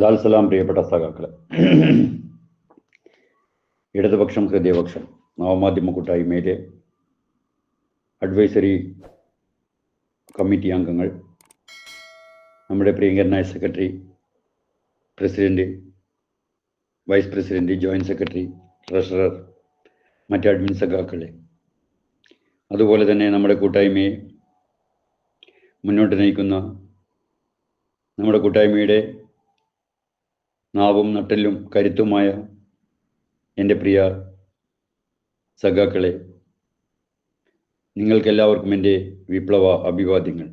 ലാൽ സലാം പ്രിയപ്പെട്ട സഖാക്കളെ. ഇടതുപക്ഷം ഹൃദയപക്ഷം നവമാധ്യമ കൂട്ടായ്മയിലെ അഡ്വൈസറി കമ്മിറ്റി അംഗങ്ങൾ നമ്മുടെ പ്രിയങ്കരനായ secretary president vice president joint secretary treasurer മറ്റ് അഡ്മിൻ സഖാക്കളെ. അതുപോലെ തന്നെ നമ്മുടെ കൂട്ടായ്മയെ മുന്നോട്ട് നയിക്കുന്ന നമ്മുടെ കൂട്ടായ്മയുടെ നാവും നട്ടലും കരുത്തുമായ എന്റെ പ്രിയ സഖാക്കളെ നിങ്ങൾക്കെല്ലാവർക്കും എന്റെ വിപ്ലവ അഭിവാദ്യങ്ങൾ.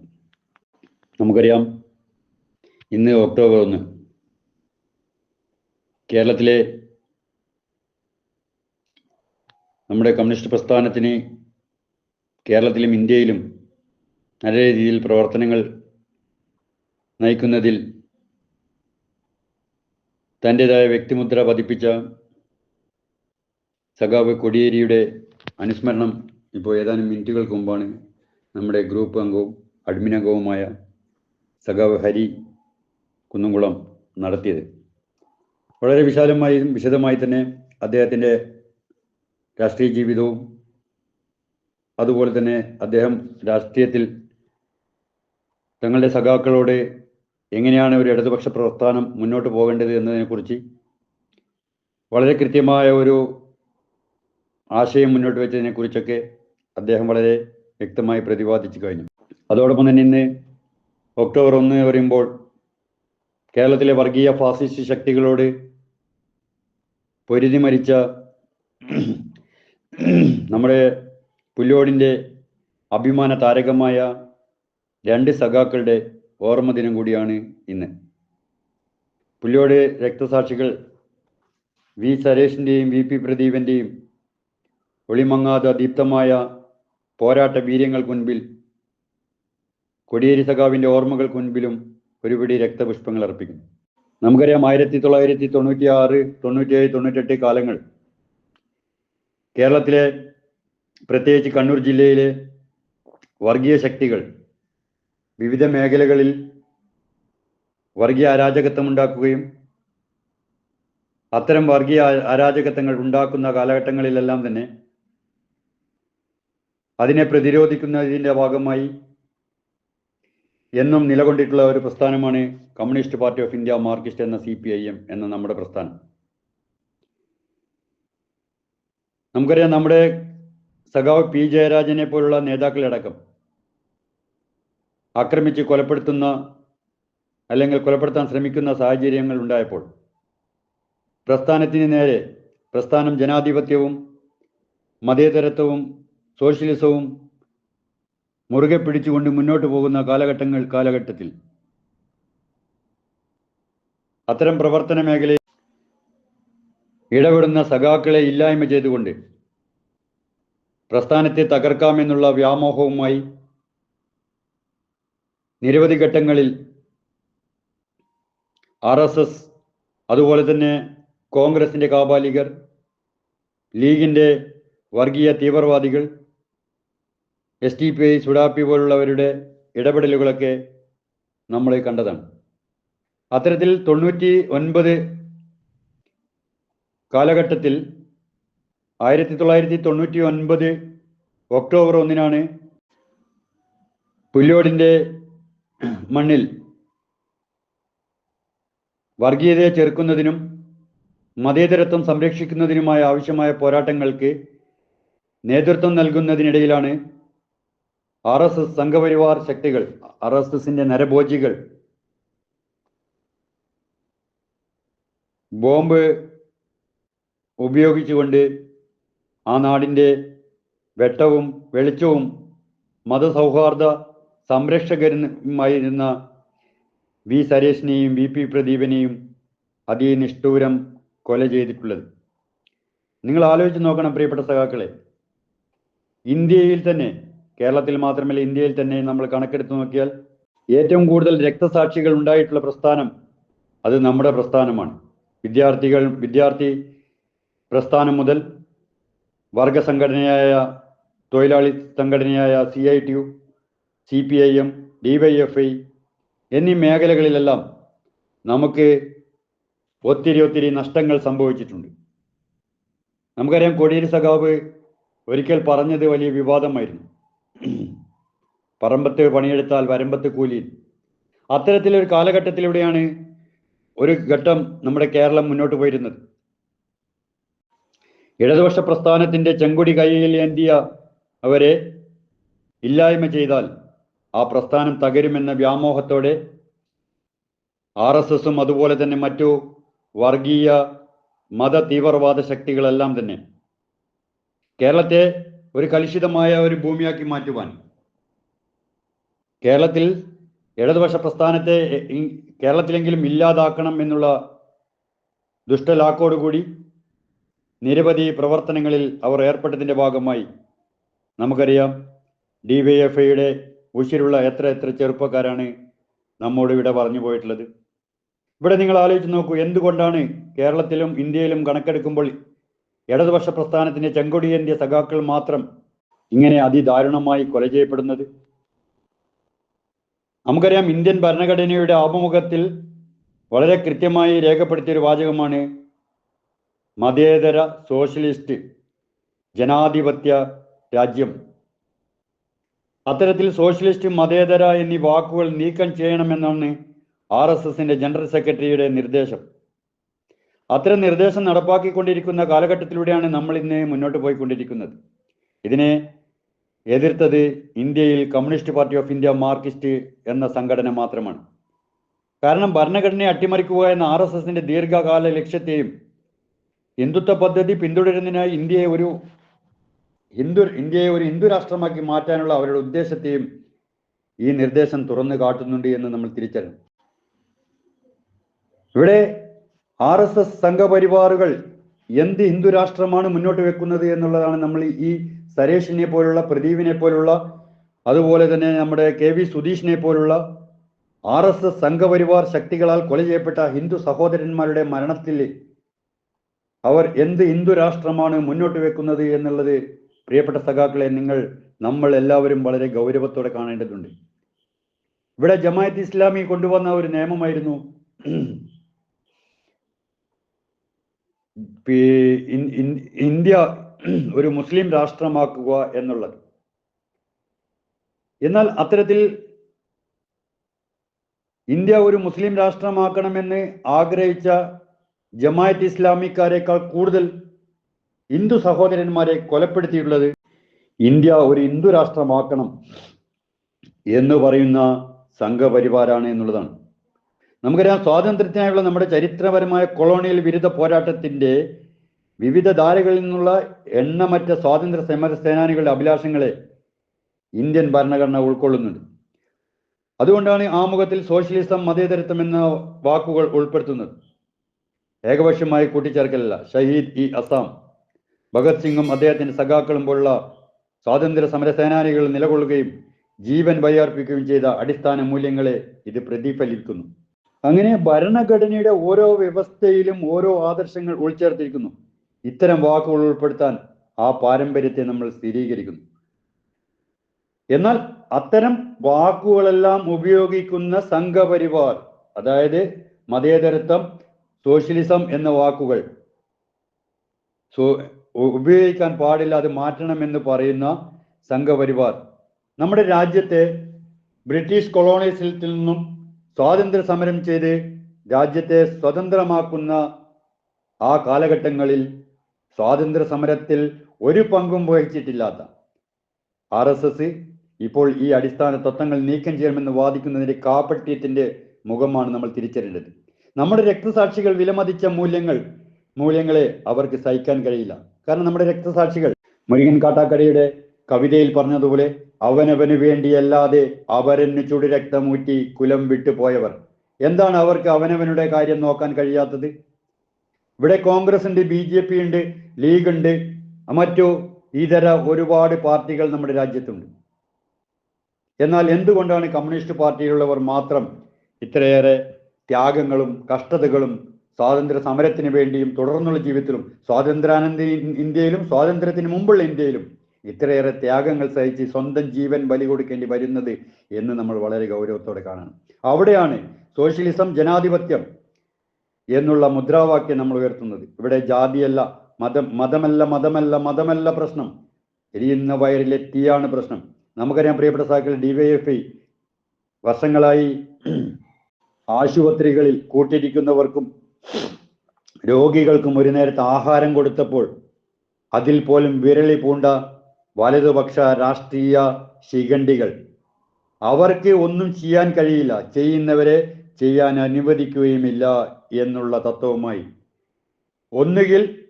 നമുക്കറിയാം ഇന്ന് ഒക്ടോബർ ഒന്ന് കേരളത്തിലെ നമ്മുടെ കമ്മ്യൂണിസ്റ്റ് പ്രസ്ഥാനത്തിന് കേരളത്തിലും ഇന്ത്യയിലും നല്ല രീതിയിൽ പ്രവർത്തനങ്ങൾ നയിക്കുന്നതിൽ തന്റെതായ വ്യക്തിമുദ്ര പതിപ്പിച്ച സഖാവ് കൊടിയേരിയുടെ അനുസ്മരണം ഇപ്പോൾ ഏതാനും മിനിറ്റുകൾക്ക് മുമ്പാണ് നമ്മുടെ ഗ്രൂപ്പ് അംഗവും അഡ്മിൻ അംഗവുമായ സഖാവ് ഹരി കുന്നംകുളം നടത്തിയത്. വളരെ വിശാലമായും വിശദമായി തന്നെ അദ്ദേഹത്തിന്റെ രാഷ്ട്രീയ ജീവിതവും അതുപോലെ തന്നെ അദ്ദേഹം രാഷ്ട്രീയത്തിൽ തങ്ങളുടെ സഖാക്കളോട് എങ്ങനെയാണ് ഒരു ഇടതുപക്ഷ പ്രസ്ഥാനം മുന്നോട്ട് പോകേണ്ടത് എന്നതിനെക്കുറിച്ച് വളരെ കൃത്യമായ ഒരു ആശയം മുന്നോട്ട് വെച്ചതിനെക്കുറിച്ചൊക്കെ അദ്ദേഹം വളരെ വ്യക്തമായി പ്രതിപാദിച്ചു കഴിഞ്ഞു. അതോടൊപ്പം തന്നെ ഇന്ന് ഒക്ടോബർ ഒന്ന് പറയുമ്പോൾ കേരളത്തിലെ വർഗീയ ഫാസിസ്റ്റ് ശക്തികളോട് പൊരുതി മരിച്ച നമ്മുടെ പുല്ലോടിന്റെ അഭിമാന താരകമായ രണ്ട് സഖാക്കളുടെ ഓർമ്മ ദിനം കൂടിയാണ് ഇന്ന്. പുല്ലോട് രക്തസാക്ഷികൾ വി സരേഷിന്റെയും വി പി പ്രദീപന്റെയും ഒളിമങ്ങാത ദീപ്തമായ പോരാട്ട വീര്യങ്ങൾക്ക് മുൻപിൽ കൊടിയേരി സഖാവിന്റെ ഓർമ്മകൾക്ക് മുൻപിലും ഒരുപിടി രക്തപുഷ്പങ്ങൾ അർപ്പിക്കുന്നു. നമുക്കറിയാം ആയിരത്തി തൊള്ളായിരത്തി തൊണ്ണൂറ്റി ആറ് തൊണ്ണൂറ്റിയേഴ് തൊണ്ണൂറ്റെട്ട് കാലങ്ങൾ കേരളത്തിലെ പ്രത്യേകിച്ച് കണ്ണൂർ ജില്ലയിലെ വർഗീയ ശക്തികൾ വിവിധ മേഖലകളിൽ വർഗീയ അരാജകത്വം ഉണ്ടാക്കുകയും അത്തരം വർഗീയ അരാജകത്വങ്ങൾ ഉണ്ടാക്കുന്ന കാലഘട്ടങ്ങളിലെല്ലാം തന്നെ അതിനെ പ്രതിരോധിക്കുന്നതിന്റെ ഭാഗമായി എന്നും നിലകൊണ്ടിട്ടുള്ള ഒരു പ്രസ്ഥാനമാണ് Communist Party of India Marxist എന്ന സി പി ഐ എം എന്ന നമ്മുടെ പ്രസ്ഥാനം. നമുക്കറിയാം നമ്മുടെ സഖാവ് പി ജയരാജനെ പോലുള്ള നേതാക്കളടക്കം ആക്രമിച്ച് കൊലപ്പെടുത്തുന്ന അല്ലെങ്കിൽ കൊലപ്പെടുത്താൻ ശ്രമിക്കുന്ന സാഹചര്യങ്ങൾ ഉണ്ടായപ്പോൾ പ്രസ്ഥാനത്തിന് നേരെ പ്രസ്ഥാനം ജനാധിപത്യവും മതേതരത്വവും സോഷ്യലിസവും മുറുകെ പിടിച്ചുകൊണ്ട് മുന്നോട്ട് പോകുന്ന കാലഘട്ടങ്ങൾ കാലഘട്ടത്തിൽ അത്തരം പ്രവർത്തന മേഖലയിൽ ഇടപെടുന്ന സഖാക്കളെ ഇല്ലായ്മ ചെയ്തുകൊണ്ട് പ്രസ്ഥാനത്തെ തകർക്കാമെന്നുള്ള വ്യാമോഹവുമായി നിരവധി ഘട്ടങ്ങളിൽ ആർ എസ് എസ് അതുപോലെ തന്നെ കോൺഗ്രസിന്റെ കാപാലികർ ലീഗിന്റെ വർഗീയ തീവ്രവാദികൾ എസ് ടി പി ഐ സുഡാപ്പി പോലുള്ളവരുടെ ഇടപെടലുകളൊക്കെ നമ്മൾ കണ്ടതാണ്. അത്തരത്തിൽ തൊണ്ണൂറ്റി ഒൻപത് കാലഘട്ടത്തിൽ ആയിരത്തി തൊള്ളായിരത്തി തൊണ്ണൂറ്റി ഒൻപത് ഒക്ടോബർ ഒന്നിനാണ് പുല്ലോടിന്റെ മണ്ണിൽ വർഗീയതയെ ചെറുക്കുന്നതിനും മതേതരത്വം സംരക്ഷിക്കുന്നതിനുമായ ആവശ്യമായ പോരാട്ടങ്ങൾക്ക് നേതൃത്വം നൽകുന്നതിനിടയിലാണ് ആർ എസ് എസ് സംഘപരിവാർ ശക്തികൾ ആർ എസ് എസിന്റെ നരഭോജികൾ ബോംബ് ഉപയോഗിച്ചുകൊണ്ട് ആ നാടിന്റെ വെട്ടവും വെളിച്ചവും മതസൗഹാർദ്ദ സംരക്ഷകരുമായിരുന്ന വി സരേഷിനെയും വി പി പ്രദീപനെയും അതിനിഷ്ഠൂരം കൊല ചെയ്തിട്ടുള്ളത്. നിങ്ങൾ ആലോചിച്ച് നോക്കണം പ്രിയപ്പെട്ട സഖാക്കളെ. ഇന്ത്യയിൽ തന്നെ കേരളത്തിൽ മാത്രമല്ല ഇന്ത്യയിൽ തന്നെ നമ്മൾ കണക്കെടുത്ത് നോക്കിയാൽ ഏറ്റവും കൂടുതൽ രക്തസാക്ഷികൾ ഉണ്ടായിട്ടുള്ള പ്രസ്ഥാനം അത് നമ്മുടെ പ്രസ്ഥാനമാണ്. വിദ്യാർത്ഥികൾ വിദ്യാർത്ഥി പ്രസ്ഥാനം മുതൽ വർഗ സംഘടനയായ തൊഴിലാളി സംഘടനയായ C I T U C P I M D Y F I എന്നീ മേഖലകളിലെല്ലാം നമുക്ക് ഒത്തിരി ഒത്തിരി നഷ്ടങ്ങൾ സംഭവിച്ചിട്ടുണ്ട്. നമുക്കറിയാം കോടിയേരി സഖാവ് ഒരിക്കൽ പറഞ്ഞത് വലിയ വിവാദമായിരുന്നു. പറമ്പത്ത് പണിയെടുത്താൽ വരമ്പത്ത് കൂലി. അത്തരത്തിലൊരു കാലഘട്ടത്തിലൂടെയാണ് ഒരു ഘട്ടം നമ്മുടെ കേരളം മുന്നോട്ട് പോയിരുന്നത്. ഇടതുപക്ഷ പ്രസ്ഥാനത്തിന്റെ ചെങ്കുടി കൈയിൽ ഏന്തിയ അവരെ ഇല്ലായ്മ ചെയ്താൽ ആ പ്രസ്ഥാനം തകരുമെന്ന വ്യാമോഹത്തോടെ ആർ എസ് എസും അതുപോലെ തന്നെ മറ്റു വർഗീയ മത തീവ്രവാദ ശക്തികളെല്ലാം തന്നെ കേരളത്തെ ഒരു കലുഷിതമായ ഒരു ഭൂമിയാക്കി മാറ്റുവാൻ. കേരളത്തിൽ ഇടതുപക്ഷ പ്രസ്ഥാനത്തെ കേരളത്തിലെങ്കിലും ഇല്ലാതാക്കണം എന്നുള്ള ദുഷ്ടലാക്കോടുകൂടി നിരവധി പ്രവർത്തനങ്ങളിൽ അവർ ഏർപ്പെട്ടതിന്റെ ഭാഗമായി നമുക്കറിയാം. ഡി വൈ എഫ് ഐയുടെ ഉശിരുള്ള എത്ര എത്ര ചെറുപ്പക്കാരാണ് നമ്മോട് ഇവിടെ പറഞ്ഞു പോയിട്ടുള്ളത്? ഇവിടെ നിങ്ങൾ ആലോചിച്ച് നോക്കൂ എന്തുകൊണ്ടാണ് കേരളത്തിലും ഇന്ത്യയിലും കണക്കെടുക്കുമ്പോൾ ഇടതുപക്ഷ പ്രസ്ഥാനത്തിന്റെ ചെങ്കൊടിയേന്ത്യ സഖാക്കൾ മാത്രം ഇങ്ങനെ അതിദാരുണമായി കൊല ചെയ്യപ്പെടുന്നത്? നമുക്കറിയാം ഇന്ത്യൻ ഭരണഘടനയുടെ ആമുഖത്തിൽ വളരെ കൃത്യമായി രേഖപ്പെടുത്തിയ ഒരു വാചകമാണ് മതേതര സോഷ്യലിസ്റ്റ് ജനാധിപത്യ രാജ്യം. അത്തരത്തിൽ സോഷ്യലിസ്റ്റ് മതേതര എന്നീ വാക്കുകൾ നീക്കം ചെയ്യണമെന്നാണ് ആർ എസ് എസിന്റെ ജനറൽ സെക്രട്ടറിയുടെ നിർദ്ദേശം. അത്തരം നിർദ്ദേശം നടപ്പാക്കിക്കൊണ്ടിരിക്കുന്ന കാലഘട്ടത്തിലൂടെയാണ് നമ്മൾ ഇന്ന് മുന്നോട്ട് പോയിക്കൊണ്ടിരിക്കുന്നത്. ഇതിനെ എതിർത്തത് ഇന്ത്യയിൽ Communist Party of India Marxist എന്ന സംഘടന മാത്രമാണ്. കാരണം ഭരണഘടനയെ അട്ടിമറിക്കുക എന്ന ആർ എസ് എസിന്റെ ദീർഘകാല ലക്ഷ്യത്തെയും ഹിന്ദുത്വ പദ്ധതി പിന്തുടരുന്നതിനായി ഇന്ത്യയെ ഒരു ഹിന്ദു ഇന്ത്യയെ ഒരു ഹിന്ദു രാഷ്ട്രമാക്കി മാറ്റാനുള്ള അവരുടെ ഉദ്ദേശത്തെയും ഈ നിർദ്ദേശം തുറന്നു കാട്ടുന്നുണ്ട് എന്ന് നമ്മൾ തിരിച്ചറിയും ഇവിടെ ആർ എസ് എസ് സംഘപരിവാറുകൾ എന്ത് ഹിന്ദു രാഷ്ട്രമാണ് മുന്നോട്ട് വെക്കുന്നത് എന്നുള്ളതാണ് നമ്മൾ ഈ സരേഷിനെ പോലുള്ള പ്രദീപിനെ പോലുള്ള അതുപോലെ തന്നെ നമ്മുടെ കെ വി സുധീഷിനെ പോലുള്ള ആർ എസ് എസ് സംഘപരിവാർ ശക്തികളാൽ കൊല ചെയ്യപ്പെട്ട ഹിന്ദു സഹോദരന്മാരുടെ മരണത്തിൽ അവർ എന്ത് ഹിന്ദു രാഷ്ട്രമാണ് മുന്നോട്ട് വെക്കുന്നത് എന്നുള്ളത് പ്രിയപ്പെട്ട സഖാക്കളെ നിങ്ങൾ നമ്മൾ എല്ലാവരും വളരെ ഗൗരവത്തോടെ കാണേണ്ടതുണ്ട്. ഇവിടെ ജമായത്ത് ഇസ്ലാമി കൊണ്ടുവന്ന ഒരു നിയമമായിരുന്നു. ഇന്ത്യ ഒരു മുസ്ലിം രാഷ്ട്രമാക്കുക എന്നുള്ളത്. എന്നാൽ അത്തരത്തിൽ ഇന്ത്യ ഒരു മുസ്ലിം രാഷ്ട്രമാക്കണമെന്ന് ആഗ്രഹിച്ച ജമായത്ത് ഇസ്ലാമിക്കാരെക്കാൾ കൂടുതൽ ഹിന്ദു സഹോദരന്മാരെ കൊലപ്പെടുത്തിയിട്ടുള്ളത് ഇന്ത്യ ഒരു ഹിന്ദു രാഷ്ട്രമാക്കണം എന്ന് പറയുന്ന സംഘപരിവാരാണ് എന്നുള്ളതാണ്. നമുക്കറിയാം സ്വാതന്ത്ര്യത്തിനായുള്ള നമ്മുടെ ചരിത്രപരമായ കൊളോണിയൽ വിരുദ്ധ പോരാട്ടത്തിന്റെ വിവിധ ധാരകളിൽ നിന്നുള്ള എണ്ണമറ്റ സ്വാതന്ത്ര്യ സമര സേനാനികളുടെ അഭിലാഷങ്ങളെ ഇന്ത്യൻ ഭരണഘടന ഉൾക്കൊള്ളുന്നുണ്ട്. അതുകൊണ്ടാണ് ആമുഖത്തിൽ സോഷ്യലിസം മതേതരത്വം എന്ന വാക്കുകൾ ഉൾപ്പെടുത്തുന്നത്. ഏകപക്ഷമായി കൂട്ടിച്ചേർക്കലല്ല. ഷഹീദ് ഇ അസാം. ഭഗത് സിംഗും അദ്ദേഹത്തിന്റെ സഖാക്കളും പോലുള്ള സ്വാതന്ത്ര്യ സമര സേനാനികൾ നിലകൊള്ളുകയും ജീവൻ ബയ്യാർപ്പിക്കുകയും ചെയ്ത അടിസ്ഥാന മൂല്യങ്ങളെ ഇത് പ്രതിഫലിക്കുന്നു. അങ്ങനെ ഭരണഘടനയുടെ ഓരോ വ്യവസ്ഥയിലും ഓരോ ആദർശങ്ങൾ ഉൾച്ചേർത്തിരിക്കുന്നു. ഇത്തരം വാക്കുകൾ ഉൾപ്പെടുത്താൻ ആ പാരമ്പര്യത്തെ നമ്മൾ സ്ഥിരീകരിക്കുന്നു. എന്നാൽ അത്തരം വാക്കുകളെല്ലാം ഉപയോഗിക്കുന്ന സംഘപരിവാർ അതായത് മതേതരത്വം സോഷ്യലിസം എന്ന വാക്കുകൾ സോ ഉപയോഗിക്കാൻ പാടില്ല അത് മാറ്റണമെന്ന് പറയുന്ന സംഘപരിവാർ. നമ്മുടെ രാജ്യത്തെ ബ്രിട്ടീഷ് കൊളോണിയസിൽ നിന്നും സ്വാതന്ത്ര്യ സമരം ചെയ്ത് രാജ്യത്തെ സ്വതന്ത്രമാക്കുന്ന ആ കാലഘട്ടങ്ങളിൽ സ്വാതന്ത്ര്യ സമരത്തിൽ ഒരു പങ്കും വഹിച്ചിട്ടില്ലാത്ത ആർ എസ് എസ് ഇപ്പോൾ ഈ അടിസ്ഥാന തത്വങ്ങൾ നീക്കം ചെയ്യണമെന്ന് വാദിക്കുന്നതിന്റെ കാപ്പട്ടിയത്തിന്റെ മുഖമാണ് നമ്മൾ തിരിച്ചറിയേണ്ടത്. നമ്മുടെ രക്തസാക്ഷികൾ വിലമതിച്ച മൂല്യങ്ങൾ മൂല്യങ്ങളെ അവർക്ക് സഹിക്കാൻ കഴിയില്ല. കാരണം നമ്മുടെ രക്തസാക്ഷികൾ മുരുകൻ കാട്ടാക്കടയുടെ കവിതയിൽ പറഞ്ഞതുപോലെ അവനവന് വേണ്ടിയല്ലാതെ അവരന് ചുടി രക്തമൂറ്റി കുലം വിട്ടുപോയവർ എന്താണ് അവർക്ക് അവനവനുടെ കാര്യം നോക്കാൻ കഴിയാത്തത്? ഇവിടെ കോൺഗ്രസ് ഉണ്ട് ബി ജെ പി ഉണ്ട് ലീഗ് ഉണ്ട് മറ്റു ഇതര ഒരുപാട് പാർട്ടികൾ നമ്മുടെ രാജ്യത്തുണ്ട്. എന്നാൽ എന്തുകൊണ്ടാണ് കമ്മ്യൂണിസ്റ്റ് പാർട്ടിയിലുള്ളവർ മാത്രം ഇത്രയേറെ ത്യാഗങ്ങളും കഷ്ടതകളും സ്വാതന്ത്ര്യ സമരത്തിന് വേണ്ടിയും തുടർന്നുള്ള ജീവിതത്തിലും സ്വാതന്ത്ര്യാനന്ത ഇന്ത്യയിലും സ്വാതന്ത്ര്യത്തിന് മുമ്പുള്ള ഇന്ത്യയിലും ഇത്രയേറെ ത്യാഗങ്ങൾ സഹിച്ച് സ്വന്തം ജീവൻ ബലി കൊടുക്കേണ്ടി വരുന്നത് എന്ന് നമ്മൾ വളരെ ഗൗരവത്തോടെ കാണണം. അവിടെയാണ് സോഷ്യലിസം ജനാധിപത്യം എന്നുള്ള മുദ്രാവാക്യം നമ്മൾ ഉയർത്തുന്നത്. ഇവിടെ ജാതിയല്ല മതം മതമല്ല മതമല്ല മതമല്ല പ്രശ്നം. എരിയുന്ന വയറിലെ തീയാണ് പ്രശ്നം. നമുക്കറിയാം പ്രിയപ്പെട്ട സാക്കൾ ഡിവൈഎഫ്ഐ വർഷങ്ങളായി ആശുപത്രികളിൽ കൂട്ടിരിക്കുന്നവർക്കും രോഗികൾക്കും ഒരു നേരത്തെ ആഹാരം കൊടുത്തപ്പോൾ അതിൽ പോലും വിരളി പൂണ്ട വലതുപക്ഷ രാഷ്ട്രീയ ശിഖണ്ഡികൾ. അവർക്ക് ഒന്നും ചെയ്യാൻ കഴിയില്ല. ചെയ്യുന്നവരെ ചെയ്യാൻ അനുവദിക്കുകയുമില്ല എന്നുള്ള തത്വവുമായി. ഒന്നുകിൽ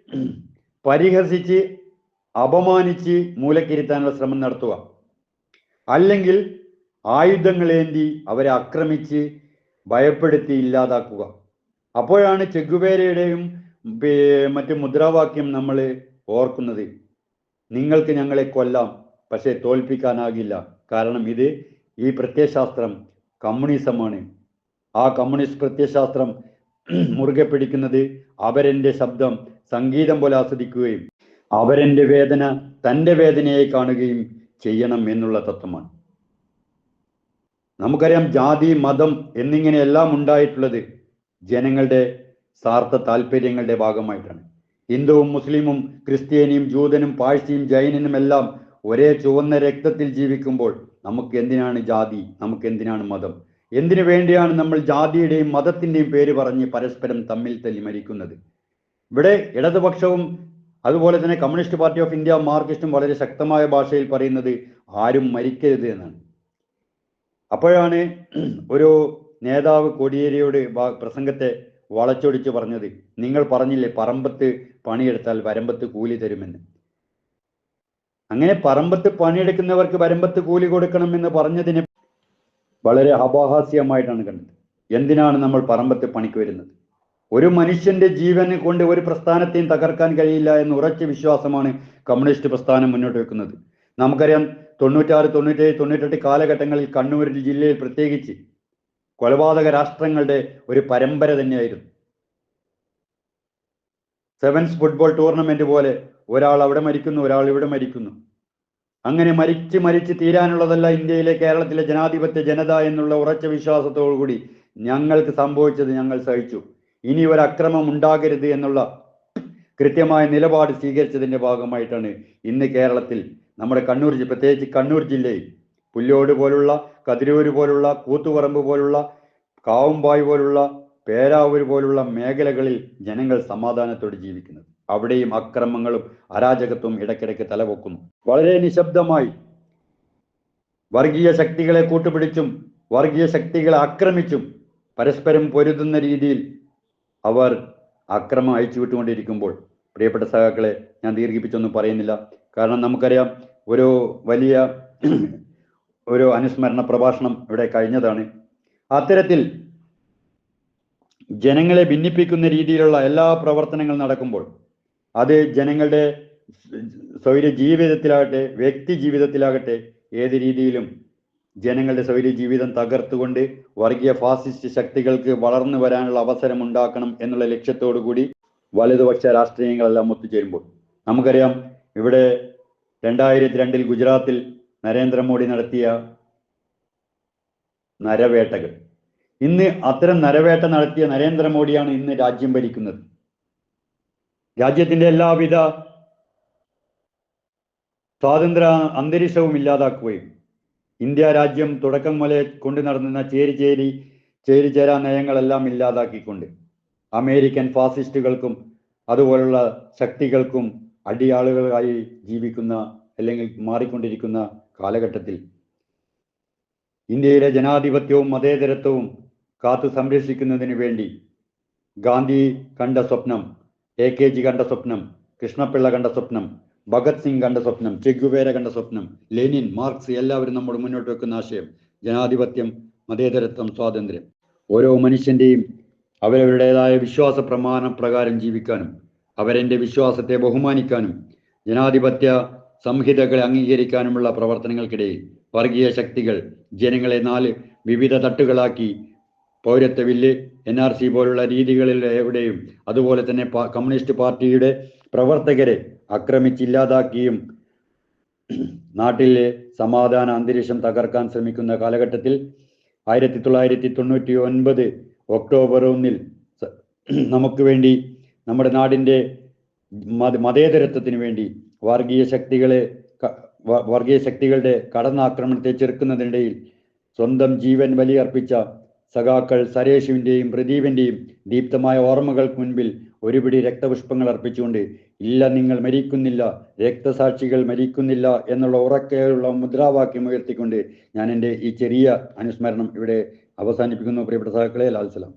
പരിഹസിച്ച് അപമാനിച്ച് മൂലക്കിരുത്താനുള്ള ശ്രമം നടത്തുക. അല്ലെങ്കിൽ ആയുധങ്ങളേന്തി അവരെ ആക്രമിച്ച് ഭയപ്പെടുത്തി ഇല്ലാതാക്കുക. അപ്പോഴാണ് ചെഗുവേരയുടെയും മറ്റു മുദ്രാവാക്യം നമ്മൾ ഓർക്കുന്നത്. നിങ്ങൾക്ക് ഞങ്ങളെ കൊല്ലാം പക്ഷേ തോൽപ്പിക്കാനാകില്ല. കാരണം ഇത് ഈ പ്രത്യയശാസ്ത്രം കമ്മ്യൂണിസമാണ്. ആ കമ്മ്യൂണിസ്റ്റ് പ്രത്യയശാസ്ത്രം മുറുകെ പിടിക്കുന്നത് അവരെന്റെ ശബ്ദം സംഗീതം പോലെ ആസ്വദിക്കുകയും അവരെന്റെ വേദന തന്റെ വേദനയായി കാണുകയും ചെയ്യണം എന്നുള്ള തത്വമാണ്. നമുക്കറിയാം ജാതി മതം എന്നിങ്ങനെയെല്ലാം ഉണ്ടായിട്ടുള്ളത് ജനങ്ങളുടെ സ്വാർത്ഥ താല്പര്യങ്ങളുടെ ഭാഗമായിട്ടാണ്. ഹിന്ദുവും മുസ്ലിമും ക്രിസ്ത്യാനിയും ജൂതനും പാഴ്സിയും ജൈനനും എല്ലാം ഒരേ ചുവന്ന രക്തത്തിൽ ജീവിക്കുമ്പോൾ നമുക്ക് എന്തിനാണ് ജാതി? നമുക്ക് എന്തിനാണ് മതം? എന്തിനു വേണ്ടിയാണ് നമ്മൾ ജാതിയുടെയും മതത്തിന്റെയും പേര് പറഞ്ഞ് പരസ്പരം തമ്മിൽ തല്ലി മരിക്കുന്നത്? ഇവിടെ ഇടതുപക്ഷവും അതുപോലെ തന്നെ കമ്മ്യൂണിസ്റ്റ് പാർട്ടി ഓഫ് ഇന്ത്യ മാർക്സിസ്റ്റും വളരെ ശക്തമായ ഭാഷയിൽ പറയുന്നത് ആരും മരിക്കരുത് എന്നാണ്. അപ്പോഴാണ് ഒരു നേതാവ് കോടിയേരിയോട് പ്രസംഗത്തെ വളച്ചൊടിച്ച് പറഞ്ഞത് നിങ്ങൾ പറഞ്ഞില്ലേ പറമ്പത്ത് പണിയെടുത്താൽ വരമ്പത്ത് കൂലി തരുമെന്ന്. അങ്ങനെ പറമ്പത്ത് പണിയെടുക്കുന്നവർക്ക് വരമ്പത്ത് കൂലി കൊടുക്കണമെന്ന് പറഞ്ഞതിനെ വളരെ അപഹാസ്യമായിട്ടാണ് കണ്ടത്. എന്തിനാണ് നമ്മൾ പറമ്പത്ത് പണിക്ക് വരുന്നത്? ഒരു മനുഷ്യന്റെ ജീവന് കൊണ്ട് ഒരു പ്രസ്ഥാനത്തെയും തകർക്കാൻ കഴിയില്ല എന്ന ഉറച്ച വിശ്വാസമാണ് കമ്മ്യൂണിസ്റ്റ് പ്രസ്ഥാനം മുന്നോട്ട് വെക്കുന്നത്. നമുക്കറിയാം തൊണ്ണൂറ്റാറ് തൊണ്ണൂറ്റേഴ് തൊണ്ണൂറ്റെട്ട് കാലഘട്ടങ്ങളിൽ കണ്ണൂരിൽ ജില്ലയിൽ പ്രത്യേകിച്ച് കൊലപാതക രാഷ്ട്രങ്ങളുടെ ഒരു പരമ്പര തന്നെയായിരുന്നു. സെവൻസ് ഫുട്ബോൾ ടൂർണമെന്റ് പോലെ ഒരാൾ അവിടെ മരിക്കുന്നു ഒരാൾ ഇവിടെ മരിക്കുന്നു. അങ്ങനെ മരിച്ച് മരിച്ച് തീരാനുള്ളതല്ല ഇന്ത്യയിലെ കേരളത്തിലെ ജനാധിപത്യ ജനത എന്നുള്ള ഉറച്ച വിശ്വാസത്തോടു കൂടി ഞങ്ങൾക്ക് സംഭവിച്ചത് ഞങ്ങൾ സഹിച്ചു. ഇനി ഒരു അക്രമം ഉണ്ടാകരുത് എന്നുള്ള കൃത്യമായ നിലപാട് സ്വീകരിച്ചതിന്റെ ഭാഗമായിട്ടാണ് ഇന്ന് കേരളത്തിൽ നമ്മുടെ കണ്ണൂർ പ്രത്യേകിച്ച് കണ്ണൂർ ജില്ലയിൽ പുല്ലോട് പോലുള്ള കതിരൂര് പോലുള്ള കൂത്തുപറമ്പ് പോലുള്ള കാവുമ്പായ് പോലുള്ള പേരാവൂര് പോലുള്ള മേഖലകളിൽ ജനങ്ങൾ സമാധാനത്തോടെ ജീവിക്കുന്നത്. അവിടെയും അക്രമങ്ങളും അരാജകത്വവും ഇടയ്ക്കിടയ്ക്ക് തലപൊക്കുന്നു വളരെ നിശബ്ദമായി വർഗീയ ശക്തികളെ കൂട്ടുപിടിച്ചും വർഗീയ ശക്തികളെ ആക്രമിച്ചും പരസ്പരം പൊരുതുന്ന രീതിയിൽ അവർ അക്രമം അയച്ചു വിട്ടുകൊണ്ടിരിക്കുമ്പോൾ പ്രിയപ്പെട്ട സഹാക്കളെ ഞാൻ ദീർഘിപ്പിച്ചൊന്നും പറയുന്നില്ല. കാരണം നമുക്കറിയാം ഒരു വലിയ ഒരു അനുസ്മരണ പ്രഭാഷണം ഇവിടെ കഴിഞ്ഞതാണ്. അത്തരത്തിൽ ജനങ്ങളെ ഭിന്നിപ്പിക്കുന്ന രീതിയിലുള്ള എല്ലാ പ്രവർത്തനങ്ങളും നടക്കുമ്പോൾ അത് ജനങ്ങളുടെ സൗര ജീവിതത്തിലാകട്ടെ വ്യക്തി ജീവിതത്തിലാകട്ടെ ഏത് രീതിയിലും ജനങ്ങളുടെ സൗര ജീവിതം തകർത്തുകൊണ്ട് വർഗീയ ഫാസിസ്റ്റ് ശക്തികൾക്ക് വളർന്നു വരാനുള്ള അവസരം ഉണ്ടാക്കണം എന്നുള്ള ലക്ഷ്യത്തോടു കൂടി വലതുപക്ഷ രാഷ്ട്രീയങ്ങളെല്ലാം ഒത്തുചേരുമ്പോൾ. നമുക്കറിയാം ഇവിടെ രണ്ടായിരത്തി രണ്ടിൽ ഗുജറാത്തിൽ നരേന്ദ്രമോദി നടത്തിയ നരവേട്ടകൾ. ഇന്ന് അത്തരം നരവേട്ട നടത്തിയ നരേന്ദ്രമോദിയാണ് ഇന്ന് രാജ്യം ഭരിക്കുന്നത്. രാജ്യത്തിന്റെ എല്ലാവിധ സ്വാതന്ത്ര്യ അന്തരീക്ഷവും ഇല്ലാതാക്കുകയും ഇന്ത്യ രാജ്യം തുടക്കം മുതലേ കൊണ്ടു നടന്ന ചേരിചേരി ചേരിചേരാ നയങ്ങളെല്ലാം ഇല്ലാതാക്കിക്കൊണ്ട് അമേരിക്കൻ ഫാസിസ്റ്റുകൾക്കും അതുപോലുള്ള ശക്തികൾക്കും അടിയാളുകളായി ജീവിക്കുന്ന അല്ലെങ്കിൽ മാറിക്കൊണ്ടിരിക്കുന്ന കാലഘട്ടത്തിൽ ഇന്ത്യയിലെ ജനാധിപത്യവും മതേതരത്വവും കാത്തു സംരക്ഷിക്കുന്നതിന് വേണ്ടി ഗാന്ധി കണ്ട സ്വപ്നം എ കെ ജി കണ്ട സ്വപ്നം കൃഷ്ണപിള്ള കണ്ട സ്വപ്നം ഭഗത് സിംഗ് കണ്ട സ്വപ്നം ചെഗുവേര കണ്ട സ്വപ്നം ലെനിൻ മാർക്സ് എല്ലാവരും നമ്മൾ മുന്നോട്ട് വെക്കുന്ന ആശയം ജനാധിപത്യം മതേതരത്വം സ്വാതന്ത്ര്യം. ഓരോ മനുഷ്യന്റെയും അവരവരുടേതായ വിശ്വാസ പ്രമാണ പ്രകാരം ജീവിക്കാനും അവരെ വിശ്വാസത്തെ ബഹുമാനിക്കാനും ജനാധിപത്യ സംഹിതകളെ അംഗീകരിക്കാനുമുള്ള പ്രവർത്തനങ്ങൾക്കിടയിൽ വർഗീയ ശക്തികൾ ജനങ്ങളെ നാല് വിവിധ തട്ടുകളാക്കി. പൗരത്വ ബില്ല് എൻ ആർ സി പോലുള്ള രീതികളിൽ എവിടെയും അതുപോലെ തന്നെ കമ്മ്യൂണിസ്റ്റ് പാർട്ടിയുടെ പ്രവർത്തകരെ ആക്രമിച്ചില്ലാതാക്കിയും നാട്ടിലെ സമാധാന അന്തരീക്ഷം തകർക്കാൻ ശ്രമിക്കുന്ന കാലഘട്ടത്തിൽ ആയിരത്തി തൊള്ളായിരത്തി തൊണ്ണൂറ്റി ഒൻപത് ഒക്ടോബർ ഒന്നിൽ നമുക്ക് വേണ്ടി നമ്മുടെ നാടിന്റെ മത മതേതരത്വത്തിന് വേണ്ടി വർഗീയ ശക്തികളെ വർഗീയ ശക്തികളുടെ കടന്നാക്രമണത്തെ ചെറുക്കുന്നതിനിടയിൽ സ്വന്തം ജീവൻ ബലിയർപ്പിച്ച സഖാക്കൾ സരേഷുവിന്റെയും പ്രദീപിന്റെയും ദീപ്തമായ ഓർമ്മകൾക്ക് മുൻപിൽ ഒരുപിടി രക്തപുഷ്പങ്ങൾ അർപ്പിച്ചുകൊണ്ട് ഇല്ല നിങ്ങൾ മരിക്കുന്നില്ല രക്തസാക്ഷികൾ മരിക്കുന്നില്ല എന്നുള്ള ഉറക്കെയുള്ള മുദ്രാവാക്യം ഉയർത്തിക്കൊണ്ട് ഞാൻ എന്റെ ഈ ചെറിയ അനുസ്മരണം ഇവിടെ അവസാനിപ്പിക്കുന്നു. പ്രിയപ്പെട്ട സഹാക്കളെ ലാൽസലാം